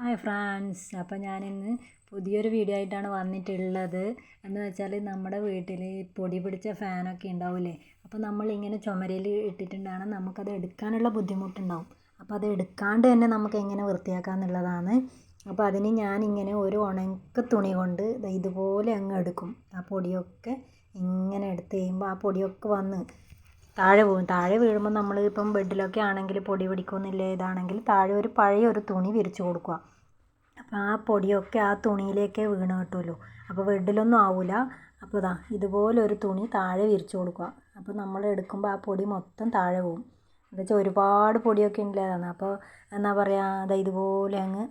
Hi France അപ്പോൾ ഞാനിന്ന് പുതിയൊരു വീഡിയോ ആയിട്ടാണ് വന്നിട്ടുള്ളത്. എന്ന് വെച്ചാൽ നമ്മുടെ വീട്ടിൽ പൊടി പിടിച്ച ഫാനൊക്കെ ഉണ്ടാവില്ലേ അപ്പോൾ നമ്മൾ ഇങ്ങനെ ചുമരിൽ ഇട്ടിട്ടുണ്ടാണ്. നമുക്കത് എടുക്കാനുള്ള ബുദ്ധിമുട്ടുണ്ടാവും. അപ്പോൾ അത് എടുക്കാണ്ട് തന്നെ നമുക്ക് എങ്ങനെ വൃത്തിയാക്കാം എന്നുള്ളതാണ്. അപ്പോൾ അതിന് ഞാനിങ്ങനെ ഒരു ഉണക്ക തുണി കൊണ്ട് ഇതുപോലെ അങ്ങ് എടുക്കും. ആ പൊടിയൊക്കെ ഇങ്ങനെ എടുത്ത് കഴിയുമ്പോൾ ആ പൊടിയൊക്കെ വന്ന് താഴെ പോകും. താഴെ വീഴുമ്പോൾ നമ്മൾ ഇപ്പം ബെഡിലൊക്കെ ആണെങ്കിൽ പൊടി പിടിക്കുന്നില്ല ഇതാണെങ്കിൽ താഴെ ഒരു പഴയ ഒരു തുണി വിരിച്ചു കൊടുക്കുക. അപ്പോൾ ആ പൊടിയൊക്കെ ആ തുണിയിലേക്കേ വീണ് കിട്ടുമല്ലോ. അപ്പോൾ ബെഡിലൊന്നും ആവില്ല അപ്പോൾ ഇതാ ഇതുപോലൊരു തുണി താഴെ വിരിച്ചു കൊടുക്കുക. അപ്പോൾ നമ്മൾ എടുക്കുമ്പോൾ ആ പൊടി മൊത്തം താഴെ പോകും. എന്താ വെച്ചാൽ ഒരുപാട് പൊടിയൊക്കെ ഉണ്ടായതാണ് അപ്പോൾ എന്നാ പറയുക അതാ ഇതുപോലെ അങ്ങ്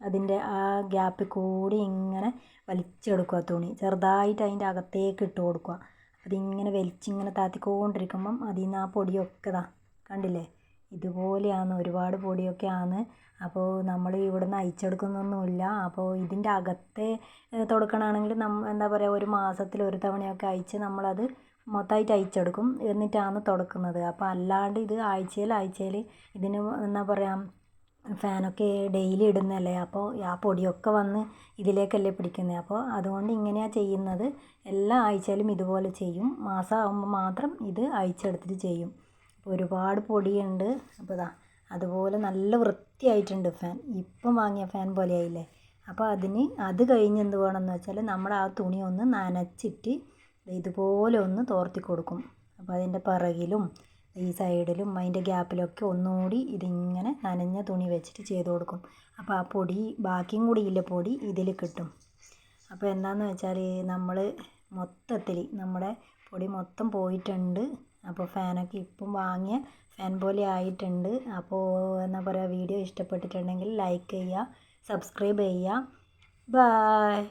അതിന്റെ ആ ഗ്യാപ്പിൽ കൂടി ഇങ്ങനെ വലിച്ചെടുക്കുക തുണി. ചെറുതായിട്ട് അതിന്റെ അകത്തേക്ക് ഇട്ട് കൊടുക്കുക. അതിങ്ങനെ വലിച്ചിങ്ങനെ താത്തിക്കൊണ്ടിരിക്കുമ്പം അതിൽ നിന്ന് ആ പൊടിയൊക്കെ ഇതാ കണ്ടില്ലേ? ഇതുപോലെയാണ് ഒരുപാട് പൊടിയൊക്കെ ആണ് അപ്പോൾ നമ്മൾ ഇവിടെ നിന്ന് അയച്ചെടുക്കുന്നൊന്നുമില്ല. അപ്പോൾ ഇതിന്റെ അകത്തെ തുടക്കണമെങ്കിൽ നമ്മ എന്താ പറയുക ഒരു മാസത്തിൽ ഒരു തവണയൊക്കെ അയച്ച് നമ്മളത് മൊത്തമായിട്ട് അയച്ചെടുക്കും. എന്നിട്ടാണ് തുടക്കുന്നത്. അപ്പോൾ അല്ലാണ്ട് ഇത് ആഴ്ചയിൽ ആഴ്ചയിൽ ഇതിന് എന്താ പറയുക ഫാനൊക്കെ ഡെയിലി ഇടുന്നതല്ലേ അപ്പോൾ ആ പൊടിയൊക്കെ വന്ന് ഇതിലേക്കല്ലേ പിടിക്കുന്നത് അപ്പോൾ അതുകൊണ്ട് ഇങ്ങനെയാണ് ചെയ്യുന്നത്. എല്ലാ ആഴ്ചയിലും ഇതുപോലെ ചെയ്യും. മാസമാകുമ്പോൾ മാത്രം ഇത് അഴിച്ചെടുത്തിട്ട് ചെയ്യും. അപ്പോൾ ഒരുപാട് പൊടിയുണ്ട്. അപ്പോൾ ഇതാ അതുപോലെ നല്ല വൃത്തിയായിട്ടുണ്ട് ഫാൻ. ഇപ്പം വാങ്ങിയ ഫാൻ പോലെ ആയില്ലേ അപ്പോൾ അതിന് അത് കഴിഞ്ഞ് എന്ത് വേണമെന്ന് വെച്ചാൽ നമ്മൾ ആ തുണി ഒന്ന് നനച്ചിട്ട് ഇതുപോലെ ഒന്ന് തോർത്തി കൊടുക്കും. അപ്പോൾ അതിന്റെ പിറകിലും ഈ സൈഡിലും അതിന്റെ ഗ്യാപ്പിലൊക്കെ ഒന്നുകൂടി ഇതിങ്ങനെ നനഞ്ഞ തുണി വെച്ചിട്ട് ചെയ്ത് കൊടുക്കും. അപ്പോൾ ആ പൊടി ബാക്കിയും കൂടി ഇല്ല പൊടി ഇതിൽ കിട്ടും. അപ്പോൾ എന്താണെന്ന് വെച്ചാൽ നമ്മൾ മൊത്തത്തിൽ നമ്മുടെ പൊടി മൊത്തം പോയിട്ടുണ്ട്. അപ്പോൾ ഫാനൊക്കെ ഇപ്പം വാങ്ങിയ ഫാൻ പോലെ ആയിട്ടുണ്ട്. അപ്പോൾ എന്താ പറയുക വീഡിയോ ഇഷ്ടപ്പെട്ടിട്ടുണ്ടെങ്കിൽ ലൈക്ക് ചെയ്യുക സബ്സ്ക്രൈബ് ചെയ്യുക. ബായ്.